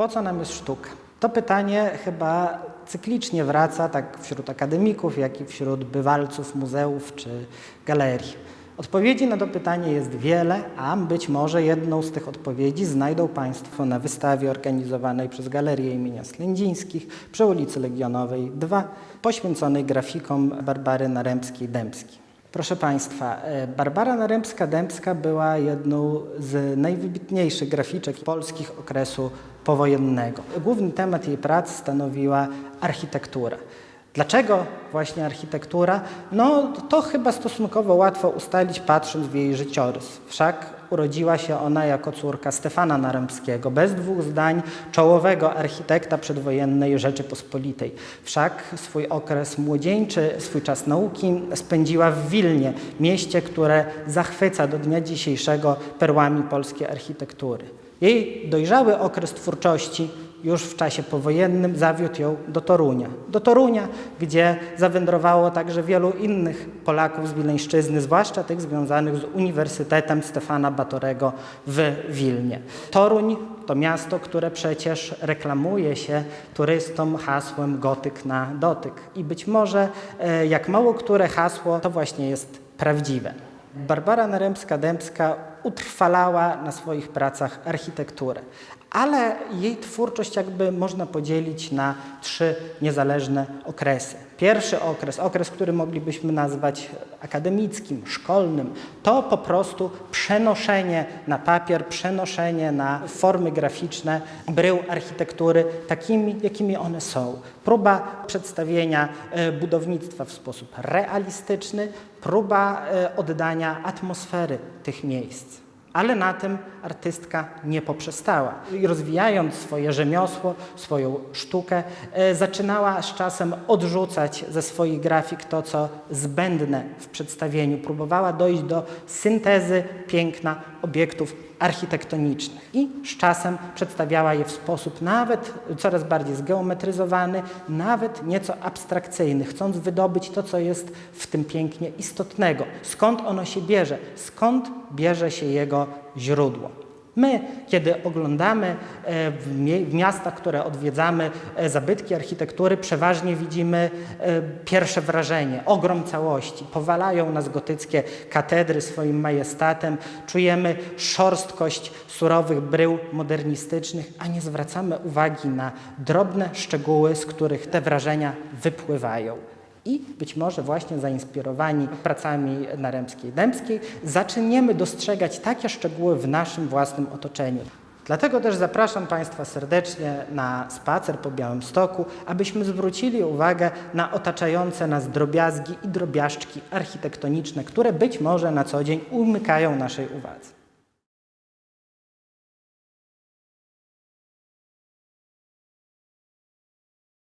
Po co nam jest sztuka? To pytanie chyba cyklicznie wraca tak wśród akademików, jak i wśród bywalców muzeów czy galerii. Odpowiedzi na to pytanie jest wiele, a być może jedną z tych odpowiedzi znajdą Państwo na wystawie organizowanej przez Galerię imienia Slędzińskich przy ulicy Legionowej 2, poświęconej grafikom Barbary Narębskiej-Dębskiej. Proszę Państwa, e, Barbara Narębska-Dębska była jedną z najwybitniejszych graficzek polskich okresu powojennego. Główny temat jej prac stanowiła architektura. Dlaczego właśnie architektura? No to chyba stosunkowo łatwo ustalić patrząc w jej życiorys. Wszak urodziła się ona jako córka Stefana Narębskiego, bez dwóch zdań czołowego architekta przedwojennej Rzeczypospolitej. Wszak swój okres młodzieńczy, swój czas nauki spędziła w Wilnie, mieście, które zachwyca do dnia dzisiejszego perłami polskiej architektury. Jej dojrzały okres twórczości już w czasie powojennym zawiódł ją do Torunia. Do Torunia, gdzie zawędrowało także wielu innych Polaków z Wileńszczyzny, zwłaszcza tych związanych z Uniwersytetem Stefana Batorego w Wilnie. Toruń to miasto, które przecież reklamuje się turystom hasłem gotyk na dotyk. I być może e, jak mało które hasło to właśnie jest prawdziwe. Barbara Narębska-Dębska utrwalała na swoich pracach architekturę, ale jej twórczość jakby można podzielić na trzy niezależne okresy. Pierwszy okres, okres, który moglibyśmy nazwać akademickim, szkolnym, to po prostu przenoszenie na papier, przenoszenie na formy graficzne brył architektury takimi, jakimi one są. Próba przedstawienia e, budownictwa w sposób realistyczny, próba e, oddania atmosfery tych miejsc. Ale na tym artystka nie poprzestała. I rozwijając swoje rzemiosło, swoją sztukę, e, zaczynała z czasem odrzucać ze swoich grafik to, co zbędne w przedstawieniu. Próbowała dojść do syntezy piękna obiektów architektonicznych i z czasem przedstawiała je w sposób nawet coraz bardziej zgeometryzowany, nawet nieco abstrakcyjny, chcąc wydobyć to, co jest w tym pięknie istotnego. Skąd ono się bierze? Skąd bierze się jego źródło? My, kiedy oglądamy e, w, miastach, które odwiedzamy, e, zabytki architektury, przeważnie widzimy e, pierwsze wrażenie, ogrom całości. Powalają nas gotyckie katedry swoim majestatem, czujemy szorstkość surowych brył modernistycznych, a nie zwracamy uwagi na drobne szczegóły, z których te wrażenia wypływają. I być może właśnie zainspirowani pracami Naremskiej-Dębskiej zaczniemy dostrzegać takie szczegóły w naszym własnym otoczeniu. Dlatego też zapraszam Państwa serdecznie na spacer po Białymstoku, abyśmy zwrócili uwagę na otaczające nas drobiazgi i drobiażdżki architektoniczne, które być może na co dzień umykają naszej uwadze.